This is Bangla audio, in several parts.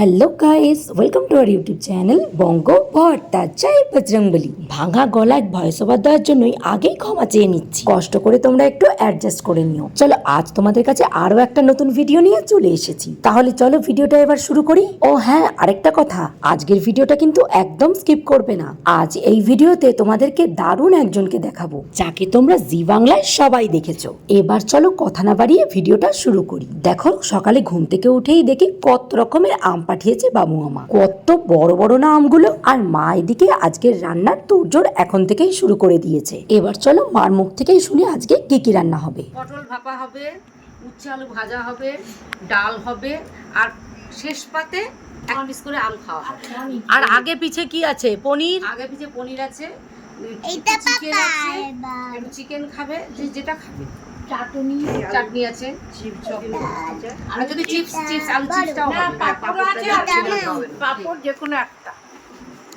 Hello guys welcome to our YouTube channel Banga Bharta জয় বজরংবলী ভাঙা গলায় ভয়েস ওভার দেওয়ার জন্যই আগেই ক্ষমা চেয়ে নিচ্ছি। কষ্ট করে তোমরা একটু অ্যাডজাস্ট করে নিও। চলো আজ তোমাদের কাছে আরও একটা নতুন ভিডিও নিয়ে চলে এসেছি। তাহলে চলো ভিডিওটা এবার শুরু করি। ও হ্যাঁ আরেকটা কথা। আজকের ভিডিওটা কিন্তু একদম স্কিপ করবে না। আজ এই ভিডিওতে তোমাদেরকে দারুণ একজনকে দেখাবো যাকে তোমরা জি বাংলায় সবাই দেখেছ। এবার চলো কথা না বাড়িয়ে ভিডিওটা শুরু করি। দেখো সকালে ঘুম থেকে উঠেই দেখি কত রকমের আম পাঠিয়েছে বাবু মামা। কত বড় বড় না আমগুলো আর মা এদিকে আজকের রান্নার তোড়জোড় এখন থেকেই শুরু করে দিয়েছে। এবার চলো মার মুখ থেকেই শুনি আজকে কি কি রান্না হবে। পটল ভাপা হবে উচ্ছে আলু ভাজা হবে ডাল হবে আর শেষ পাতে এক পিস করে আম খাওয়া হবে। আর আগে পিছে কি আছে? পনির? আগে পিছে পনির আছে। এইটা চিকেন আছে চিকেন খাবে যে যেটা খাবে। চাটনি চাটনি আছে। আর যদি চিপস চিপস আলু চিপসটাও হবে। পাপড় আছে পাপড় যে কোনো একটা।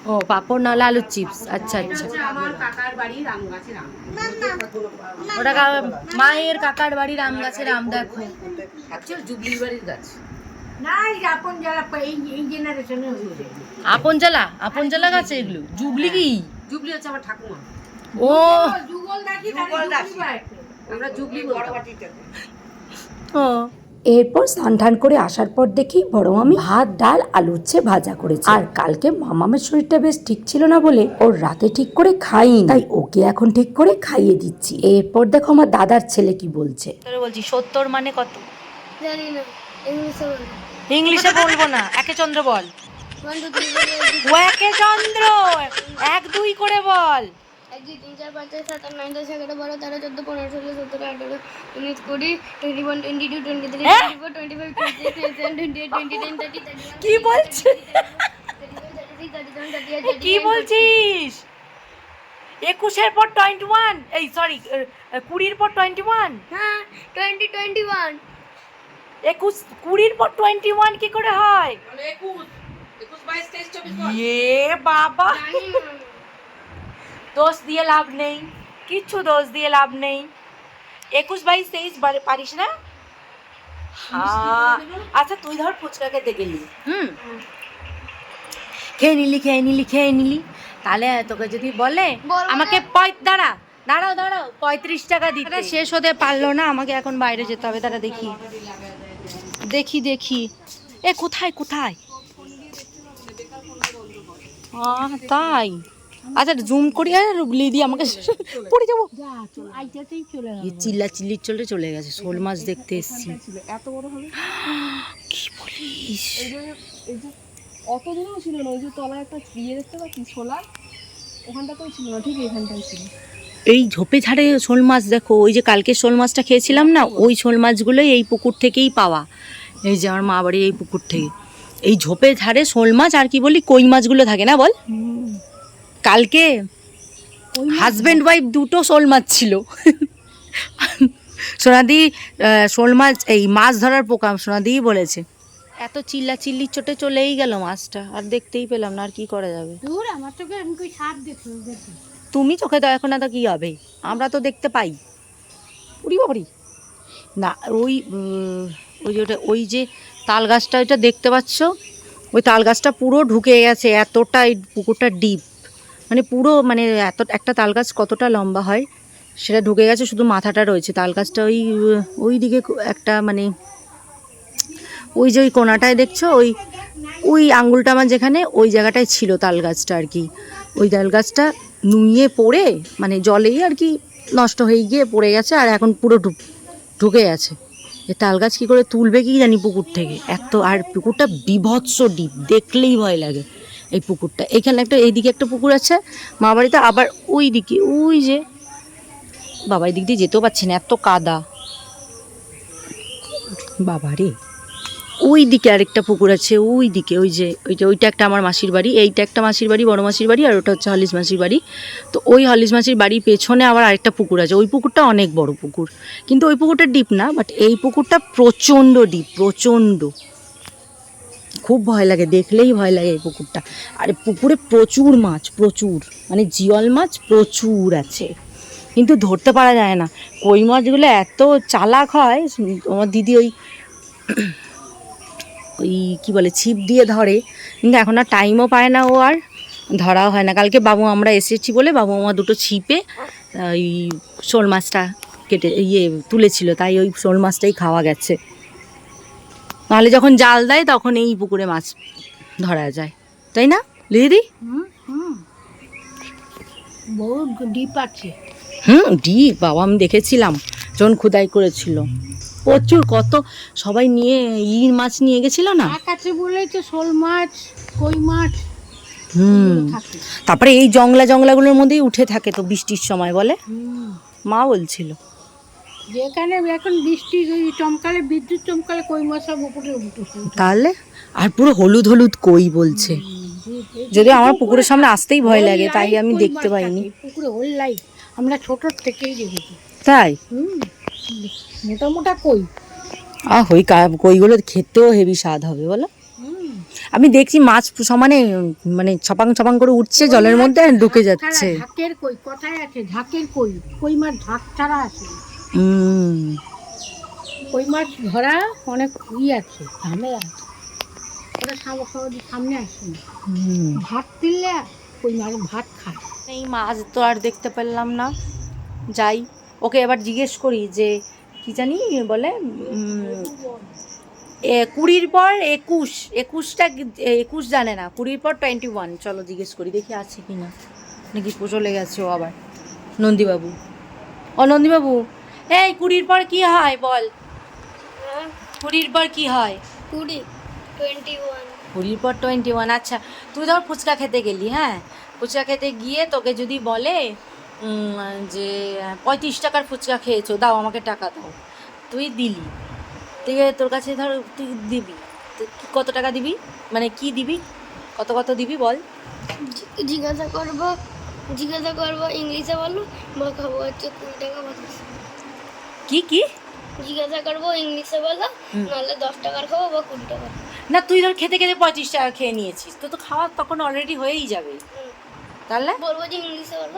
ও পাপড় নাহলে আলুর চিপস আচ্ছা আচ্ছা। আমার কাকার বাড়ির আম গাছের আম ওটা কা- মায়ের কাকার বাড়ির আম গাছের আম দেখো জুবলির বাড়ির গাছ। আপন জ্বালা আপন জ্বালা গাছে এগুলো? জুবলি কি? জুবলি হচ্ছে আমার ঠাকুমা। ও। যুগল দেখি যুগল দেখি আমরা জুবলি ও। এরপর স্নান টান করে আসার পর দেখি বড় মামি ভাত ডাল আলু উচ্ছে ভাজা করেছে। আর কালকে মামামের শরীরটা বেশ ঠিক ছিল না বলে ওর রাতে ঠিক করে খাই তাই ওকে এখন ঠিক করে খাইয়ে দিচ্ছি। এরপর দেখো আমার দাদার ছেলে কি বলছে। বলছি সত্তর মানে কত? জানি না ইংলিশে বলব না একে চন্দ্র বল। একে চন্দ্র এক দুই করে বল। এক দুই তিন চার পাঁচ ছয় সাত আট নয় দশ এগারো বারো তেরো চোদ্দ পনেরো ষোলো সতেরো আঠারো উনিশ কুড়ি twenty one twenty two twenty three? Twenty four twenty five twenty six twenty eight twenty nine thirty thirty কি বলছে কি বলছিস? একুশের পর টোয়েন্টি ওয়ান এই সরি কুড়ির পর টোয়েন্টি ওয়ান হ্যাঁ টোয়েন্টি টোয়েন্টি ওয়ান একুশ কুড়ির পর টোয়েন্টি ওয়ান কি করে হয়? তাহলে একুশ একুশ বাইশ তেইশ চব্বিশ ইয়ে বাবা। জানি না। দোষ দিয়ে লাভ নেই কিচ্ছু দোষ দিয়ে লাভ নেই। একুশ বাইশ তেইশ পারিস না? হ্যাঁ আচ্ছা তুই ধর ফুচকা খেতে গেলি হুম। খেয়ে নিলি খেয়ে নিলি খেয়ে নিলি। তাহলে তোকে যদি বলে আমাকে পঁয় দাঁড়া দাঁড়াও দাঁড়াও পঁয়ত্রিশ টাকা দিতে। শেষ হতে পারল না আমাকে এখন বাইরে যেতে হবে। দাঁড়া দেখি। দেখি দেখি। এ কোথায় কোথায়? তাই? আচ্ছা জুম করি আর দিদি আমাকে পড়ে যাব। চিল্লা চিল্লির চলে চলে গেছে শোল মাছ দেখতে এসছি। এত বড় হবে? কি বলিস? অত দূরেও ছিল না ওই যে তলায় একটা ইয়ে দেখতে পাচ্ছি সোলার ওখানটাতেও ছিল না ঠিক এখানটাই ছিল। এই ঝোপে ঝাড়ে শোল মাছ দেখো ওই যে কালকে শোল মাছটা খেয়েছিলাম না ওই শোল মাছগুলোই এই পুকুর থেকেই পাওয়া। এই যে আমার মা বাড়ির এই পুকুর থেকে। এই ঝোপে ঝাড়ে শোল মাছ আর কি বলি কই মাছগুলো থাকে না বল? কালকে হাজব্যান্ড ওয়াইফ দুটো শোল মাছ ছিল। সোনাদি শোল মাছ এই মাছ ধরার প্রোগ্রাম সোনাদিই বলেছে। এত চিল্লা চিল্লির চোটে চলেই গেল মাছটা আর দেখতেই পেলাম না আর কি করা যাবে। দূর আমার চোখে আমি কই সাপ দেখছ তুমি চোখে তো এখন না তো কী হবে? আমরা তো দেখতে পাই। উড়ি বাবারি। না ওই ওই যে ওই যে তাল গাছটা ওইটা দেখতে পাচ্ছ? ওই তাল গাছটা পুরো ঢুকে গেছে এতটা এই পুকুরটা ডিপ মানে পুরো মানে এত, একটা তাল গাছ কতটা লম্বা হয় সেটা ঢুকে গেছে, শুধু মাথাটা রয়েছে। তাল গাছটা ওই ওই দিকে একটা মানে ওই যে ওই কোনাটায় দেখছ? ওই ওই আঙ্গুলটা আমার যেখানে, ওই জায়গাটায় ছিল তাল গাছটা আর কি। ওই তাল গাছটা নুইয়ে পড়ে মানে জলেই আর কি নষ্ট হয়ে গিয়ে পড়ে গেছে আর এখন পুরো ঢুকে গেছে। এ তাল গাছ কী করে তুলবে কি জানি পুকুর থেকে? এত, আর পুকুরটা বিভৎস ডিপ দেখলেই ভয় লাগে। এই পুকুরটা। এখানে একটা এইদিকে একটা পুকুর আছে, মা বাড়িতে আবার ওই দিকে ওই যে, বাবা এই দিক দিয়ে যেতেও পারছি না, এত কাদা। বাবা রে ওই দিকে আরেকটা পুকুর আছে ওই দিকে ওই যে ওইটা ওইটা একটা আমার মাসির বাড়ি, এইটা একটা মাসির বাড়ি, বড় মাসির বাড়ি, আর ওটা হচ্ছে হলিস মাসির বাড়ি। তো ওই হলিস মাসির বাড়ির পেছনে আবার আরেকটা পুকুর আছে। ওই পুকুরটা অনেক বড় পুকুর, কিন্তু ওই পুকুরটা ডিপ না, বাট এই পুকুরটা প্রচণ্ড ডিপ, প্রচণ্ড। খুব ভয় লাগে, দেখলেই ভয় লাগে এই পুকুরটা। আর পুকুরে প্রচুর মাছ, প্রচুর। মানে জিওল মাছ প্রচুর আছে। কিন্তু ধরতে পারা যায় না। কই মাছগুলো এত চালাক হয়, আমার দিদি ওই ওই কী বলে, ছিপ দিয়ে ধরে। কিন্তু এখন আর টাইমও পায় না ও আর, ধরাও হয় না। কালকে বাবু আমরা এসেছি বলে বাবু আমার দুটো ছিপে ওই শোল মাছটা কেটে ইয়ে তুলেছিল। তাই ওই শোল মাছটাই খাওয়া গেছে। নাহলে যখন জাল দেয় তখন এই পুকুরে মাছ ধরা যায়। তাই না দিদি ডিপ আছে। হুম ডিপ বাবা আমি দেখেছিলাম যখন খুদাই করেছিল। প্রচুর কত সবাই নিয়ে ইর মাছ নিয়ে গেছিল না? বলেই তো শোল মাছ কই মাছ হুম তারপরে এই জংলা জংলাগুলোর মধ্যেই উঠে থাকে তো বৃষ্টির সময় বলে? মা বলছিল। যেখানে এখন বৃষ্টি ওই চমকালে বিদ্যুৎ চমকালে কই মাছ সব উপরে উঠে তাহলে? আর পুরো হলুদ হলুদ কই বলছে? যদিও আমার পুকুরের সামনে আসতেই ভয় লাগে তাই আমি দেখতে পাইনি। পুকুরে আমরা ছোটোর থেকেই দেখেছি। তাই? হুম। মোটা মোটা কই? আহ ওই কইগুলো খেতেও হেভি স্বাদ হবে বলো। আমি দেখছি মাছ সমানে মানে ছপাং ছপাং করে উঠছে জলের মধ্যে আর ঢুকে যাচ্ছে। ঝাঁকের কই? কথায় আছে? ঝাঁকের কই? কই মাছ ঝাঁক ছাড়া আছে? কই মাছ ধরা অনেক ই আছে ঝামেলা আছে। ওটা সামনে সামনে আসে না। ভাত দিলে কই মাছ ভাত খায়। এই মাছ তো আর দেখতে পেলাম না। যাই ওকে এবার জিজ্ঞেস করি যে কি জানি বলে এ কুড়ির পর একুশ একুশটা কি- একুশ জানে না কুড়ির পর টোয়েন্টি ওয়ান চলো জিজ্ঞেস করি দেখি আছে কি না নাকি চলে গেছে ও আবার। নন্দীবাবু। ও নন্দীবাবু এই কুড়ির পর কি হয় বল? হ্যাঁ? কুড়ির পর কি হয়? কুড়ি টোয়েন্টি ওয়ান কুড়ির পর টোয়েন্টি ওয়ান আচ্ছা। তুই ধর ফুচকা খেতে গেলি হ্যাঁ? ফুচকা খেতে গিয়ে তোকে যদি বলে যে পঁয়ত্রিশ টাকার ফুচকা খেয়েছো দাও আমাকে টাকা দাও। তুই দিলি। তুই তোর কাছে ধর তুই দিবি। কত টাকা দিবি? মানে কি দিবি? কত কত দিবি বল? জিজ্ঞাসা করব জিজ্ঞাসা করব ইংলিশে বলো বা খাব হচ্ছে কুড়ি টাকা কি কি? জিজ্ঞাসা করব ইংলিশে বলো। নাহলে দশ টাকার খাব বা কুড়ি টাকা না তুই ধর খেতে খেতে পঁয়ত্রিশ টাকা খেয়ে নিয়েছিস তো তো খাওয়া তখন অলরেডি হয়েই যাবে। তাহলে? বলব যে ইংলিশে বলো।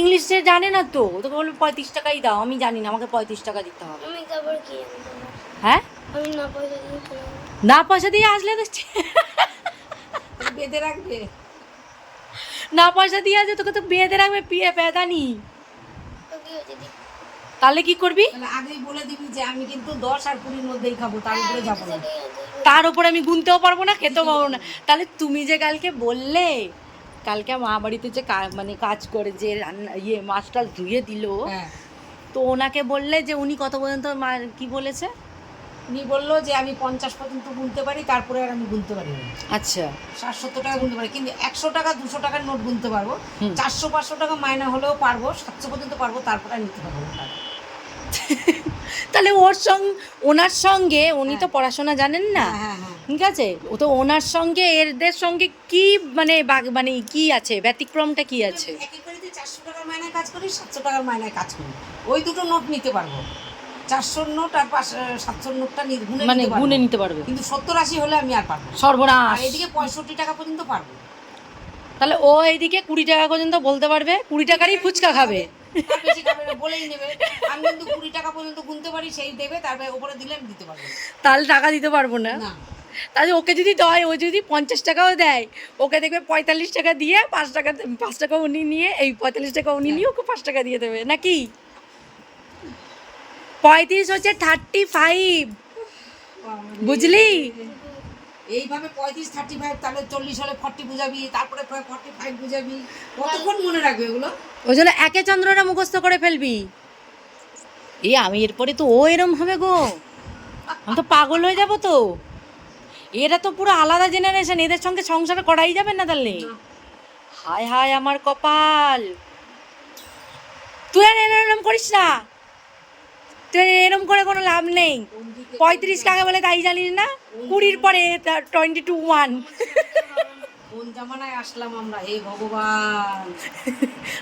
ইংলিশে জানে না তো তোকে বলবে পঁয়ত্রিশ টাকাই দাও আমি জানি না আমাকে পঁয়ত্রিশ টাকা দিতে হবে। আমি তারপর কি হ্যাঁ? আমি না পয়সা দিয়ে না পয়সা দিয়ে আসলে তো বেঁধে রাখবে। না পয়সা দিয়ে আসলে তোকে তো বেঁধে রাখবে পিয়ে পেদানি। তো কি হয়েছে? তাহলে কি করবি? আগেই বলে দিবি যে আমি কিন্তু দশ আর কুড়ির মধ্যেই খাব তার উপরে যাব না। তার উপর আমি গুনতেও পারব না খেতেও পারব না। তাহলে তুমি যে কালকে বললে কালকে মা বাড়িতে যে কা- মানে কাজ করে যে রান্না ইয়ে মাছটা ধুয়ে দিল হ্যাঁ। তো ওনাকে বললে যে উনি কত পর্যন্ত মা কি বলেছে? উনি বলল যে আমি পঞ্চাশ পর্যন্ত গুনতে পারি তারপরে আর আমি গুনতে পারি না। আচ্ছা। ষাট সত্তর টাকা গুনতে পারি কিন্তু একশো টাকা দুশো টাকার নোট গুনতে পারব। চারশো পাঁচশো টাকা মায়না হলেও পারব সাতশো পর্যন্ত পারব তারপরে আর নিতে পারব না। তাহলে ওর সঙ্গে ওনার সঙ্গে উনি তো পড়াশোনা জানেন না। হ্যাঁ হ্যাঁ ঠিক আছে? ও তো ওনার সঙ্গে এরদের সঙ্গে কি মানে মানে কি আছে? ব্যতিক্রমটা কি আছে? চারশো টাকার মায়নায় কাজ করি সাতশো টাকার মায়নায় কাজ করি ওই দুটো নোট নিতে পারব। চারশোর নোট আর সাতশোর নোটটা মানে। গুনে নিতে পারবে। কিন্তু সত্তর আশি হলে আমি আর পারব। সর্বনাশ। এদিকে পঁয়ষট্টি টাকা পর্যন্ত পারব। তাহলে ও এইদিকে কুড়ি টাকা পর্যন্ত বলতে পারবে কুড়ি টাকারই ফুচকা খাবে। তার বেশি খাবে না, বলেই নেবে আমি কিন্তু কুড়ি টাকা পর্যন্ত গুনতে পারি সেই দেবে তারপরে ওপরে দিলে আমি দিতে পারব। তাহলে টাকা দিতে পারব না? না। তাহলে ওকে যদি দেয় ও যদি পঞ্চাশ টাকাও দেয় ওকে দেখবে পঁয়তাল্লিশ টাকা দিয়ে পাঁচ টাকা পাঁচ টাকা উনি নিয়ে এই পঁয়তাল্লিশ টাকা উনি নিয়ে ওকে পাঁচ টাকা দিয়ে দেবে নাকি? পঁয়ত্রিশ হচ্ছে থার্টি ফাইভ বুঝলি? এইভাবে পঁয়ত্রিশ থার্টি ফাইভ তাহলে চল্লিশ হলে ফর্টি বুঝাবি তারপরে ফর্টি ফাইভ বুঝাবি। কতক্ষণ মনে রাখবে এগুলো? ওই জন্য একে চন্দ্রটা মুখস্থ করে ফেলবি। এই আমি এরপরে তো ও এরম হবে গো। আমি তো পাগল হয়ে যাব তো। এরা তো পুরো আলাদা জেনারেশন এদের সঙ্গে সংসার করাই যাবে না তাহলে? হায় হায় আমার কপাল। তুই আর এরম করিস না। তুই এরম করে কোনো লাভ নেই। পঁয়ত্রিশ টাকা বলে তাই জানিস না? কুড়ির পরে টোয়েন্টি টু ওয়ান কোন জামানায় আসলাম আমরা? হে ভগবান।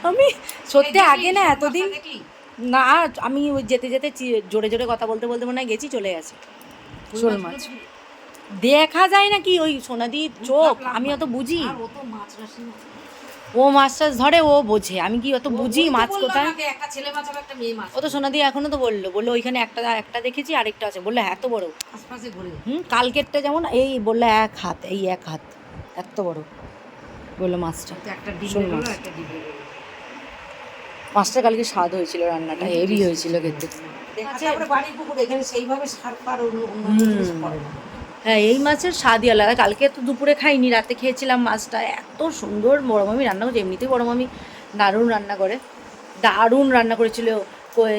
আমি সত্যি আগে না এতদিন না আমি ওই যেতে যেতে জোরে জোরে কথা বলতে বলতে মনে হয় গেছি চলে গেছে। শোল মাছ। দেখা যায় না কি ওই সোনাদির চোখ? আমি অত বুঝি। মাছ। ও মাছ টাছ ধরে ও বোঝে। আমি কি অত বুঝি মাছ কোথায়? ও তো সোনা দিয়ে এখনও তো বলল বলল ওইখানে একটা একটা দেখেছি আরেকটা আছে। বলল হ্যাঁ, এত বড়। হুম কালকেরটা যেমন এই বলল এক হাত এই এক হাত এত বড়। বলল মাছটা। মাছটা কালকে স্বাদ হয়েছিল রান্নাটা হেভি হয়েছিল খেতে। আচ্ছা সেইভাবে সার পার অন্য হ্যাঁ এই মাছের স্বাদই আলাদা। কালকে তো দুপুরে খাইনি রাতে খেয়েছিলাম মাছটা। এত সুন্দর বড় মামি রান্না করছে এমনিতেই বড় মামি দারুণ রান্না করে। দারুণ রান্না করেছিল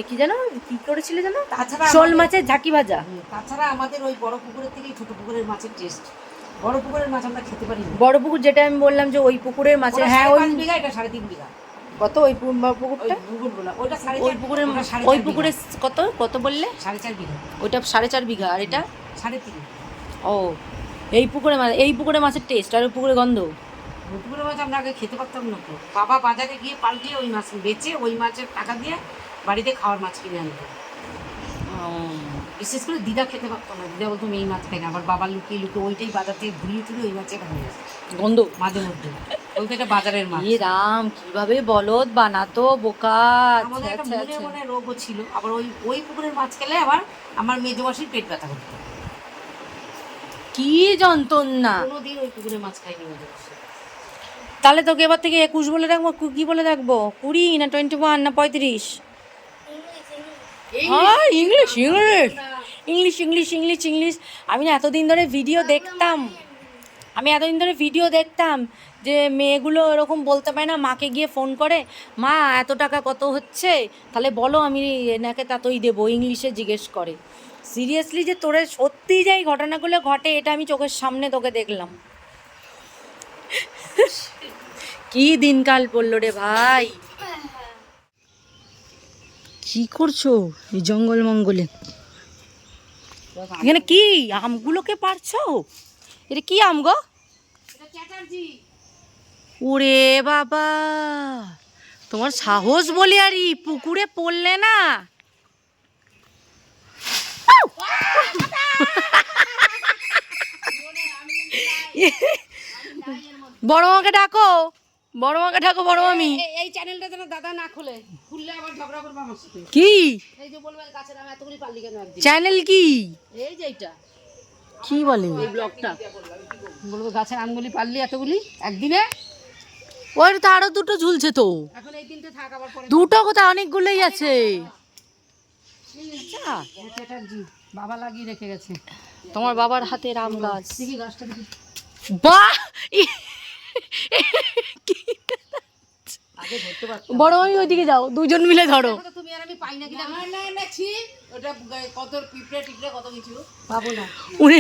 কি জানো কি করেছিল জানো তাছাড়া শোল মাছের ঝাঁকি ভাজা। তাছাড়া আমাদের ওই বড় পুকুরের থেকেই ছোট পুকুরের মাছের টেস্ট বড় পুকুরের মাছ আমরা খেতে পারি না বড় পুকুর যেটা আমি বললাম যে ওই পুকুরের মাছের হ্যাঁ ওই বিঘা এটা সাড়ে তিন বিঘা। কত ওই পুকুরটা? ওই পুকুরের ওই পুকুরে কত কত বললে? সাড়ে চার বিঘা। ওইটা সাড়ে চার বিঘা আর এটা? সাড়ে তিন ও এই পুকুরে মাছ এই পুকুরে মাছের টেস্ট আর ওই পুকুরে গন্ধ? ওই পুকুরের মাছ আমরা আগে খেতে পারতাম না তো। বাবা বাজারে গিয়ে পাল্টিয়ে ওই মাছ বেচে ওই মাছের টাকা দিয়ে বাড়িতে খাওয়ার মাছ কিনে আনতো। বিশেষ করে দিদা খেতে পারতো না। দিদা বলতো এই মাছ খাই না। আবার বাবা লুকিয়ে লুকিয়ে ওইটাই বাজার থেকে ঘুরিয়ে টুরিয়ে ওই মাছের নিয়ে আসতো। গন্ধ? মাঝে মধ্যে। বলতো এটা বাজারের মাছ। এ রাম কীভাবে বলদ বানাতো বোকা? আমাদের একটা আচ্ছা, মনে আচ্ছা। মনে রোগও ছিল। আবার ওই ওই পুকুরের মাছ খেলে আবার আমার মেজো মাসির পেট ব্যথা করতো। কি যন্ত্রণা। কোনোদিন ওই পুকুরের মাছ খাইনি তাহলে তোকে এবার থেকে একুশ বলে রাখব কি বলে রাখব? কুড়ি না টোয়েন্টি ওয়ান না পঁয়ত্রিশ? হ্যাঁ English. English English. English English English আমি না এতদিন ধরে ভিডিও দেখতাম। আমি এতদিন ধরে ভিডিও দেখতাম যে মেয়েগুলো এরকম বলতে পারে না মাকে গিয়ে ফোন করে মা এত টাকা কত হচ্ছে? তাহলে বলো আমি এনাকে তাতই দেবো ইংলিশে জিজ্ঞেস করে। সিরিয়াসলি যে তোরে সত্যি যাই ঘটনাগুলো ঘটে, এটা আমি চোখের সামনে তোকে দেখলাম। কি দিনকাল পড়ল রে ভাই। কি করছ এই জঙ্গল মঙ্গলে? এখানে কি আমগুলোকে পারছ? এটা কি আম গো? ওরে বাবা, তোমার সাহস বলি আরই পুকুরে পড়লে না বড় মাকে ডাকো। বড় মাকে ডাকো বড় মামি। এই চ্যানেলটা যেন দাদা না খোলে। খুললে আবার ঝগড়া করব আমার সাথে। কি? এই যে বলবে গাছের আম এতগুলি পারলি কেন একদিন? চ্যানেল কি? এই যে এইটা। কি বলে? এই ব্লগটা। বলব গাছের আমগুলি পারলি এতগুলি একদিনে? ওর তো আরও দুটো ঝুলছে তো। এখন এই তিনটে থাক আবার পরে দুটো কোথায়? অনেকগুলোই আছে। আচ্ছা। চ্যাটার্জি বাবা লাগিয়ে রেখে গেছে। তোমার বাবার হাতে রাম গাছ। দেখি গাছটা দেখি। বাহ! বড় মামি ওইদিকে যাও দুজন মিলে ধরো। তুমি আর আমি পাই না কিনা না না না ছি। ওটা কত পিঁপড়ে টিপড়ে কত কিছু। পাবো না। উনি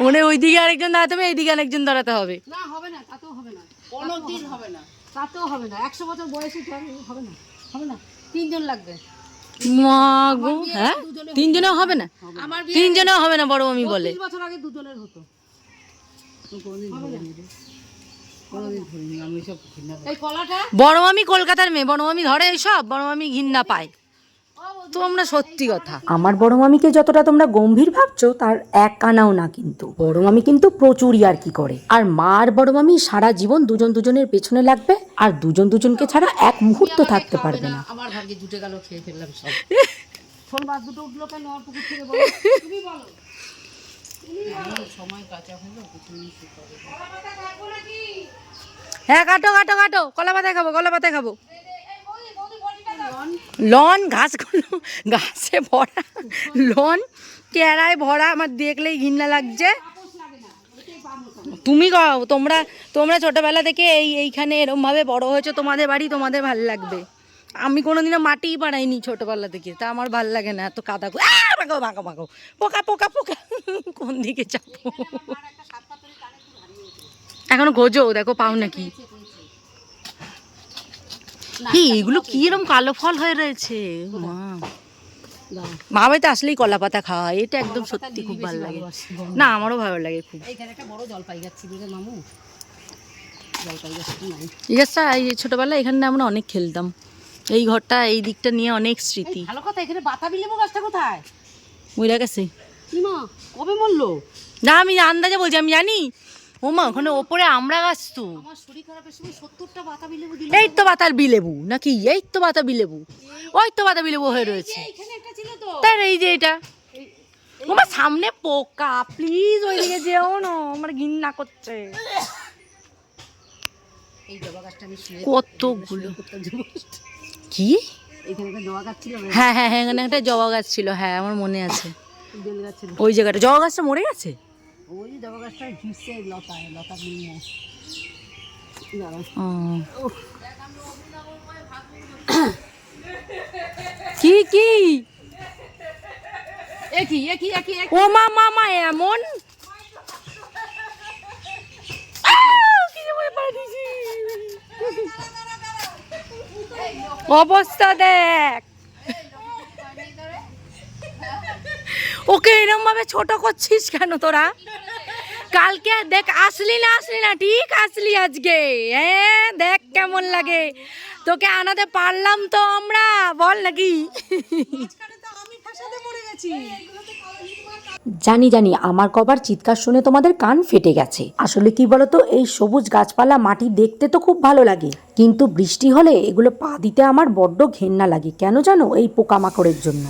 উনি ওইদিকে আরেকজন দাঁড়াতে হবে এইদিকে আরেকজন দাঁড়াতে হবে। না হবে না তাতেও হবে না। কোনো দিন হবে না। তাতেও হবে না। একশো বছর বয়সে হবে না। হবে না। তিনজন লাগবে। মা হ্যাঁ? তিনজনেও হবে না? আমার তিনজনেও হবে না বড় মামি বলে। বিশ বছর আগে দুজনের হতো। বড় মামি কলকাতার মেয়ে বড় মামি ধরে এইসব বড় মামি ঘিন্না পায়। তোমরা সত্যি কথা। আমার বড় মামিকে যতটা তোমরা গম্ভীর ভাবছ তার এক কানাও না কিন্তু। বড় মামি কিন্তু প্রচুরই আর কি করে। আর মা আর বড় মামি সারা জীবন দুজন দুজনের পেছনে লাগবে। আর দুজন দুজনকে ছাড়া এক মুহূর্ত থাকতে পারবে না আমার ভাগ্যে জুটে গেল খেয়ে ফেললাম সব। মাছ দুটো উঠল কেন আমার পুকুর থেকে বলো? তুমি বলো। সময় কাঁচা হলো হ্যাঁ কাটো কাটো কাটো। কলা পাতায় খাব কলা পাতায় খাব। লন ঘাসগুলো ঘাসে ভরা লন কেরায় ভরা আমার দেখলেই ঘিন্না লাগছে। তুমি তোমরা তোমরা ছোটবেলা থেকে এই, এইখানে এরম ভাবে বড় হয়েছো, তোমাদের বাড়ি তোমাদের ভালো লাগবে। আমি কোনোদিনও মাটিই বানাইনি ছোটবেলা থেকে, তা আমার ভালো লাগে না, এত কাদা মাগো মাগো মাগো পোকা পোকা পোকা। কোন দিকে চাপো এখনও গোজো, দেখো পাও নাকি। কি এগুলো কি এরকম কালো ফল হয়ে রয়েছে? মা। মা বাড়িতে আসলেই কলা পাতা খাওয়া হয় এটা একদম সত্যি খুব ভালো লাগে। না আমারও ভালো লাগে খুব। এই গাছটা এই ছোটবেলায় এখানে আমরা অনেক খেলতাম। এই ঘরটা এই দিকটা নিয়ে অনেক স্মৃতি। ভালো কথা এখানে বাতাবি লেবু গাছটা কোথায়? মহিলা গেছে কবে মরলো? না আমি আন্দাজে বলছি আমি জানি। ও মা ওখানে ওপরে আমরা গাছ তো। বাতাবি লেবু এই তো বাতার বিলেবু নাকি? এই তো বাতাবি লেবু ওই তো বাতাবি লেবু হয়ে রয়েছে। এখানে একটা ছিল তো। তাই এই যে এটা। আমার সামনে পোকা প্লিজ ওই ওইদিকে যেও না আমার ঘিন্না করছে। কতগুলো। কি? হ্যাঁ হ্যাঁ হ্যাঁ এখানে একটা জবা গাছ ছিল। হ্যাঁ আমার মনে আছে। ওই জায়গাটা জবা গাছটা মরে গেছে? ওই জবা গাছটা ঝুসছে লতা লতা নিয়ে দাঁড়াও। ও। কি কি একই একই একই একই ও মা মামা এমন। অবস্থা দেখ ওকে এরকম ভাবে ছোট করছিস কেন তোরা? কালকে দেখ, আসলি না আসলি না, ঠিক আসলি আজকে। হ্যাঁ দেখ কেমন লাগে। তোকে আনাতে পারলাম তো আমরা, বল নাকি। জানি জানি, আমার কবার চিৎকার শুনে তোমাদের কান ফেটে গেছে। আসলে কি বলতো, এই সবুজ গাছপালা মাটি দেখতে তো খুব ভালো লাগে। কিন্তু বৃষ্টি হলে এগুলো পা দিতে আমার বড্ড ঘেন্না লাগে। কেন জানো, এই পোকামাকড়ের জন্য।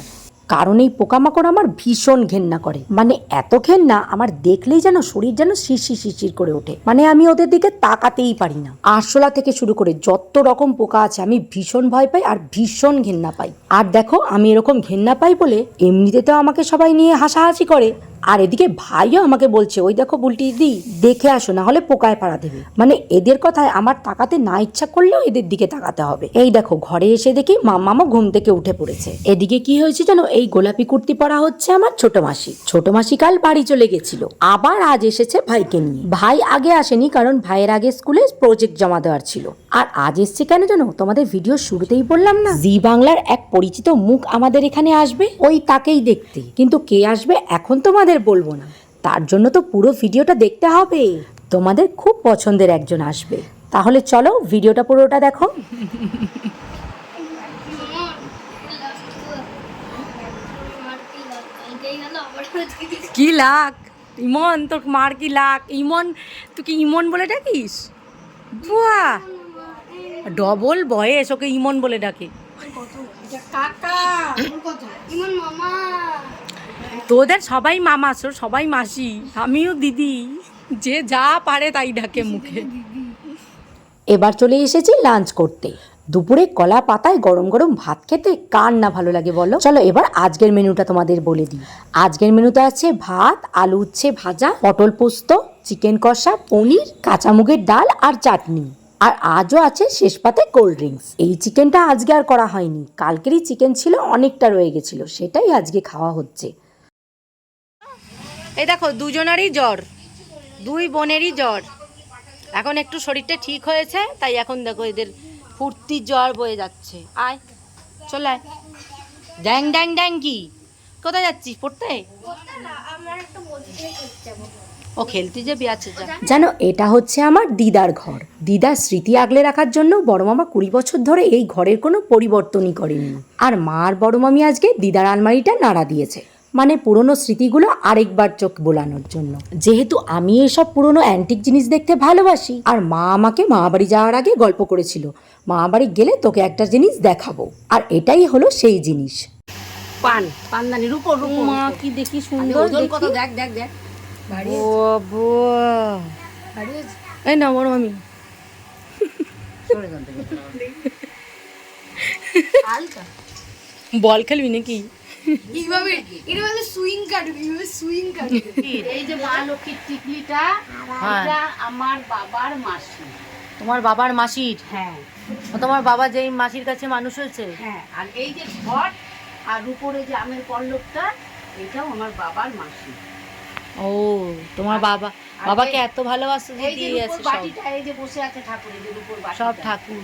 কারণ এই পোকামাকড় আমার ভীষণ ঘেন্না করে। মানে এত ঘেন্না, আমার দেখলেই যেন শরীর যেন শিরশির শিরশির করে ওঠে। মানে আমি ওদের দিকে তাকাতেই পারি না। আরশোলা থেকে শুরু করে যত রকম পোকা আছে, আমি ভীষণ ভয় পাই আর ভীষণ ঘেন্না পাই। আর দেখো, আমি এরকম ঘেন্না পাই বলে এমনিতে তো আমাকে সবাই নিয়ে হাসাহাসি করে। আর এদিকে ভাইও আমাকে বলছে, ওই দেখো বুলটি দিদি, দেখে আসো, না হলে পোকায় পাড়া দেবে। মানে এদের কথায় আমার তাকাতে না ইচ্ছা করলেও এদের দিকে তাকাতে হবে। এই দেখো, ঘরে এসে দেখি মামামা ঘুম থেকে উঠে পড়েছে। এদিকে কি হয়েছে জানো এই গোলাপি কুর্তি পরা হচ্ছে আমার ছোট মাসি। ছোট মাসি কাল বাড়ি চলে গেছিল। আবার আজ এসেছে ভাইকে নিয়ে। ভাই আগে আসেনি কারণ ভাইয়ের আগে স্কুলে প্রজেক্ট জমা দেওয়ার ছিল। আর আজ এসছে কেন জানো? তোমাদের ভিডিও শুরুতেই বললাম না? জি বাংলার এক পরিচিত মুখ আমাদের এখানে আসবে, ওই তাকেই দেখতে। কিন্তু কে আসবে এখন তোমাদের বলব না। তার জন্য তো পুরো ভিডিওটা দেখতে হবে। তোমাদের খুব পছন্দের একজন আসবে। তাহলে চলো ভিডিওটা পুরোটা দেখো কালকেই গেল আবার আজকে কি লাখ ইমন তোর মার কি লাখ ইমন তুই কি ইমন বলে ডাকিস? বুয়া! ডবল বয়স ওকে ইমন বলে ডাকে। ইমন তোদের সবাই মামা সবাই মাসি আমিও দিদি। যে যা পারে তাই ডাকে মুখে। এবার চলে এসেছি লাঞ্চ করতে। দুপুরে কলা পাতায় গরম গরম ভাত খেতে কার না ভালো লাগে বলো? চলো এবার আজকের মেনুটা তোমাদের বলে দিই। আজকের মেনুতে আছে ভাত, আলু উচ্ছে ভাজা, পটল পোস্ত, চিকেন কষা, পনির কাঁচা মুগের ডাল আর চাটনি। আর আজও আছে শেষ পাতে কোল্ড ড্রিঙ্কস। এই চিকেনটা আজকে আর করা হয়নি। কালকেরই চিকেন ছিল, অনেকটা রয়ে গেছিল। সেটাই আজকে খাওয়া হচ্ছে। এই দেখো, দুজনারই জ্বর। দুই বোনেরই জ্বর। এখন একটু শরীরটা ঠিক হয়েছে, তাই এখন দেখো এদের ফুর্তির জ্বর বয়ে যাচ্ছে। আয় চলে আয়। ড্যাং ড্যাং ড্যাং কি? কোথায় যাচ্ছিস পড়তে? ও খেলতে যাবি আছে যা। জানো এটা হচ্ছে আমার দিদার ঘর। দিদার স্মৃতি আগলে রাখার জন্য বড় মামা কুড়ি বছর ধরে এই ঘরের কোনো পরিবর্তনই করেনি। আর মার বড় মামি আজকে দিদার আলমারিটা নাড়া দিয়েছে। মানে পুরনো স্মৃতিগুলো আরেকবার চোখ বোলানোর জন্য। যেহেতু আমি এসব পুরনো অ্যান্টিক জিনিস দেখতে ভালোবাসি আর মা আমাকে মা বাড়ি যাওয়ার আগে গল্প করেছিল মা বাড়ি গেলে তোকে একটা জিনিস দেখাবো। আর এটাই হলো সেই জিনিস। পান পানদানির উপর উপর মা কি দেখি সুন্দর ওজন কত? দেখ। দেখ দেখ বাবা। এই না বড় মামি। সরে যান থেকে। বল খেলবি নাকি? এইভাবে এটা বলে সুইং কাটবে এইভাবে সুইং কাটবে এই যে মা লক্ষ্মীর টিকলিটা হ্যাঁ। এটা আমার বাবার মাসি। তোমার বাবার মাসির? হ্যাঁ। ও তোমার বাবা যেই মাসির কাছে মানুষ হয়েছে? হ্যাঁ আর এই যে ঘট আর উপরে যে আমের পল্লবটা এটাও আমার বাবার মাসি। ও তোমার বাবা বাবাকে এত ভালোবাসতে যে দিয়ে আছে সব। বাটিটা এই যে বসে আছে ঠাকুর এই যে সব ঠাকুর।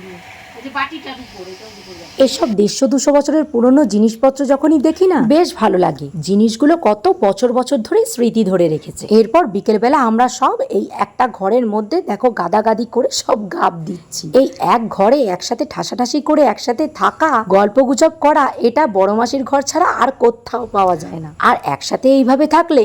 এসব দেড়শো দুশো বছরের পুরনো জিনিসপত্র যখনই দেখি না, বেশ ভালো লাগে। জিনিসগুলো কত বছর বছর ধরে স্মৃতি ধরে রেখেছে। এরপর বিকেলবেলা আমরা সব এই একটা ঘরের মধ্যে, দেখো, গাদাগাদি করে সব গাব দিচ্ছি। এই এক ঘরে একসাথে ঠাসাঠাসি করে একসাথে থাকা গল্প গুজব করা, এটা বড় মাসির ঘর ছাড়া আর কোথাও পাওয়া যায় না। আর একসাথে এইভাবে থাকলে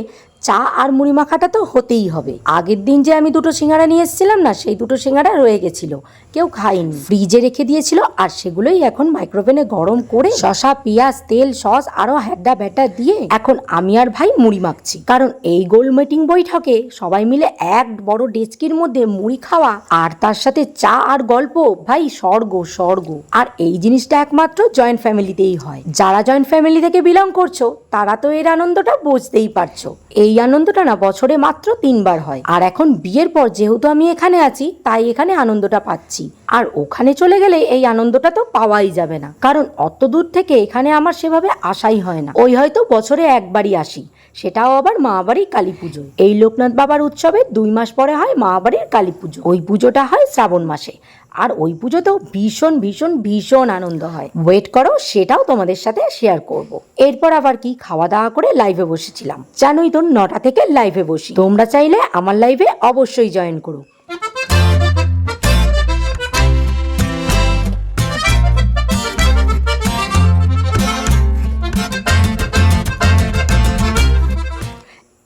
চা আর মুড়ি মাখাটা তো হতেই হবে। আগের দিন যে আমি দুটো সিঙ্গারা নিয়ে এসেছিলাম না, সেই দুটো সিঙ্গারা রয়ে গেছিল। কেউ খায়নি। ফ্রিজে রেখে দিয়েছিল আর সেগুলোই এখন মাইক্রোভেনে গরম করে শসা পেঁয়াজ, তেল, সস, আরও হ্যাড্ডা ব্যাটা দিয়ে এখন আমি আর ভাই মুড়ি মাখছি। কারণ এই গোল মিটিং বৈঠকে সবাই মিলে এক বড় ডেচকির মধ্যে মুড়ি খাওয়া আর তার সাথে চা আর গল্প, ভাই স্বর্গ স্বর্গ। আর এই জিনিসটা একমাত্র জয়েন্ট ফ্যামিলিতেই হয়। যারা জয়েন্ট ফ্যামিলি থেকে বিলং করছ, তারা তো এর আনন্দটা বুঝতেই পারছ। এই আনন্দটা না বছরে মাত্র তিনবার হয়। আর এখন বিয়ের পর যেহেতু আমি এখানে আছি, তাই এখানে আনন্দটা পাচ্ছি। আর ওখানে চলে গেলে এই আনন্দটা তো পাওয়াই যাবে না। কারণ অত দূর থেকে এখানে আমার সেভাবে আসাই হয় না। ওই হয়তো বছরে একবারই আসি। সেটাও আবার মা বাড়ির কালী পুজো। এই লোকনাথ বাবার উৎসবে দুই মাস পরে হয় মা বাড়ির কালী পুজো। ওই পুজোটা হয় শ্রাবণ মাসে। আর ওই পুজোতেও ভীষণ ভীষণ ভীষণ আনন্দ হয়। ওয়েট করো, সেটাও তোমাদের সাথে শেয়ার করব। এরপর আবার কি খাওয়া দাওয়া করে লাইভে বসেছিলাম। জানোই তো নটা থেকে লাইভে বসি। তোমরা চাইলে আমার লাইভে অবশ্যই জয়েন করো।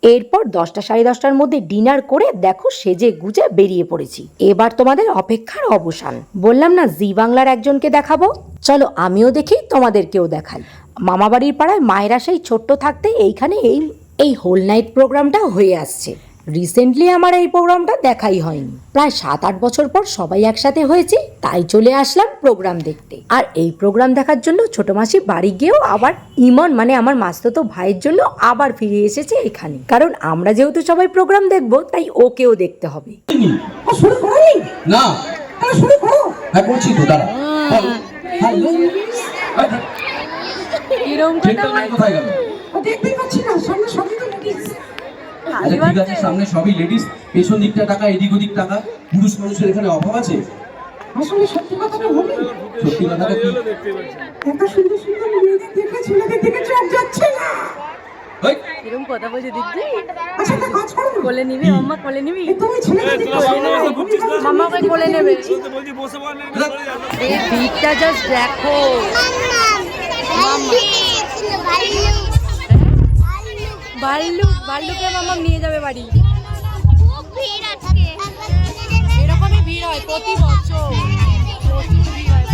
এরপর দশটা সাড়ে দশটার মধ্যে ডিনার করে দেখো সেজে গুজে বেরিয়ে পড়েছি। এবার তোমাদের অপেক্ষার অবসান। বললাম না, জি বাংলার একজনকে দেখাবো? চলো আমিও দেখি, তোমাদেরকেও দেখাই। মামাবাড়ির পাড়ায় মায়েরা সেই ছোট্ট থাকতে এইখানে এই এই হোল নাইট প্রোগ্রামটা হয়ে আসছে। রিসেন্টলি আমার এই প্রোগ্রামটা দেখাই হয়নি। প্রায় সাত আট বছর পর সবাই একসাথে হয়েছে তাই চলে আসলাম প্রোগ্রাম দেখতে। আর এই প্রোগ্রাম দেখার জন্য ছোট মাসি বাড়ি গিয়েও আবার ইমন মানে আমার মাস্ততো ভাইয়ের জন্য আবার ফিরে এসেছে এখানে। কারণ আমরা যেহেতু সবাই প্রোগ্রাম দেখব তাই ওকেও দেখতে হবে। না। হ্যাঁ করছি তো দাঁড়া। হ্যালো। ট্রেনটা লাইন কোথায় গেল? ঠিক আছে সামনে সবই লেডিস পেছন দিকটা টাকা এদিক ওদিক টাকা পুরুষ মানুষের এখানে অভাব আছে? আসলে সত্যি কথাটা বলি সত্যি কথাটা কি? এত সুন্দর সুন্দর মেয়েদের দেখে ছেলেদের দিকে চোখ যাচ্ছে না। এরকম কথা বলছে দেখছি আচ্ছা একটা কাজ করো কোলে নিবি মাম্মা কোলে নিবি? তুমি ছেলেদের দিকে এই ভিড়টা জাস্ট দেখো। বাল্লুক বাল্লুকে মাম্মা নিয়ে যাবে বাড়ি। এরকমই ভিড় হয় প্রতি বছর। প্রচুর ভিড় হয়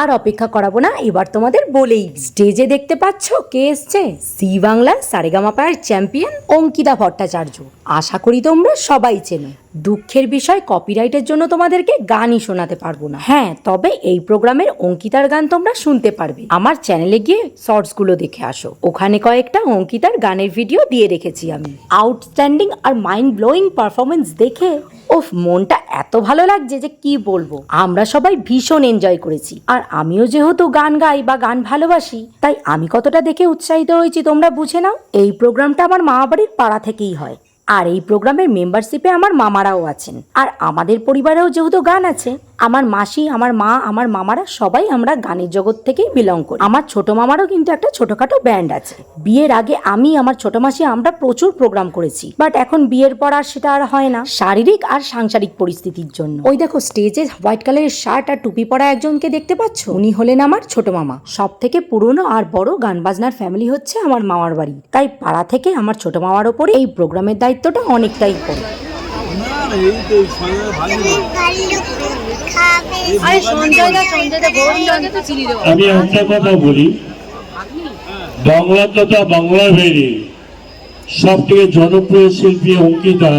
আর অপেক্ষা করাবো না এবার তোমাদের বলেই। স্টেজে দেখতে পাচ্ছ কে এসছে? সি বাংলার সারেগামাপায়ের চ্যাম্পিয়ন অঙ্কিতা ভট্টাচার্য। আশা করি তোমরা সবাই চেনো। দুঃখের বিষয় কপিরাইটের জন্য তোমাদেরকে গানই শোনাতে পারব না। হ্যাঁ তবে এই প্রোগ্রামের অঙ্কিতার গান তোমরা শুনতে পারবে। আমার চ্যানেলে গিয়ে শর্টসগুলো দেখে আসো। ওখানে কয়েকটা অঙ্কিতার গানের ভিডিও দিয়ে রেখেছি আমি। আউটস্ট্যান্ডিং আর মাইন্ড ব্লোয়িং পারফরমেন্স দেখে, ওফ, মনটা এত ভালো লাগছে যে কি বলব। আমরা সবাই ভীষণ এনজয় করেছি। আর আমিও যেহেতু গান গাই বা গান ভালোবাসি, তাই আমি কতটা দেখে উৎসাহিত হয়েছি তোমরা বুঝে নাও। এই প্রোগ্রামটা আমার মা বাড়ির পাড়া থেকেই হয়। আর এই প্রোগ্রামের মেম্বারশিপে আমার মামারাও আছেন। আর আমাদের পরিবারেও যেহেতু গান আছে। আমার মাসি, আমার মা, আমার মামারা সবাই আমরা গানের জগৎ থেকেই বিলং করি। আমার ছোট মামারও কিন্তু একটা ছোটখাটো ব্যান্ড আছে। বিয়ের আগে আমি, আমার ছোট মাসি আমরা প্রচুর প্রোগ্রাম করেছি। বাট এখন বিয়ের পর আর সেটা আর হয় না। শারীরিক আর সাংসারিক পরিস্থিতির জন্য। ওই দেখো স্টেজে হোয়াইট কালারের শার্ট আর টুপি পরা একজনকে দেখতে পাচ্ছ? উনি হলেন আমার ছোট মামা। সব থেকে পুরনো আর বড় গান বাজনার ফ্যামিলি হচ্ছে আমার মামার বাড়ি। তাই পাড়া থেকে আমার ছোট মামার ওপরে এই প্রোগ্রামের দায়িত্বটা অনেকটাই কম আমি একটা কথা বলি। বাংলা তথা বাংলা ভেরি সব থেকে জনপ্রিয় শিল্পী অঙ্কিতা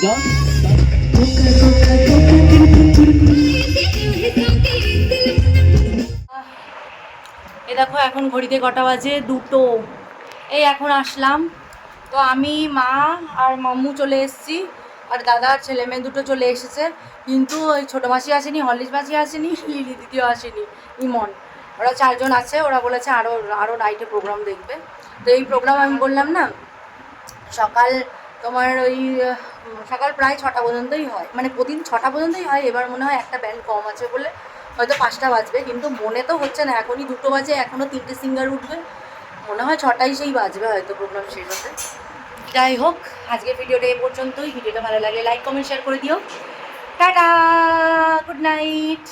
এ দেখো, এখন ঘড়িতে কটা বাজে? দুটো। এই এখন আসলাম। তো আমি, মা আর মাম্মু চলে এসেছি। আর দাদা আর ছেলে মেয়ে দুটো চলে এসেছে। কিন্তু ওই ছোটো মাসি আসেনি হলিস মাসি আসেনি, লিলি দিদিও আসেনি, ইমন। ওরা চারজন আছে, ওরা বলেছে আরও আরও নাইটে প্রোগ্রাম দেখবে। তো এই প্রোগ্রাম আমি বললাম না, সকাল তোমার ওই সকাল প্রায় ছটা পর্যন্তই হয়। মানে প্রতিদিন ছটা পর্যন্তই হয়, এবার মনে হয় একটা ব্যান্ড কম আছে বলে হয়তো পাঁচটা বাজবে, কিন্তু মনে তো হচ্ছে না, এখনই দুটো বাজে, এখনও তিনটে সিঙ্গার উঠবে। মনে হয় ছটাই সেই বাজবে হয়তো প্রোগ্রাম শেষ হতে। যাই হোক আজকে ভিডিওটা এ পর্যন্তই। ভিডিওটা ভালো লাগলে লাইক কমেন্ট শেয়ার করে দিও। টাটা! Good night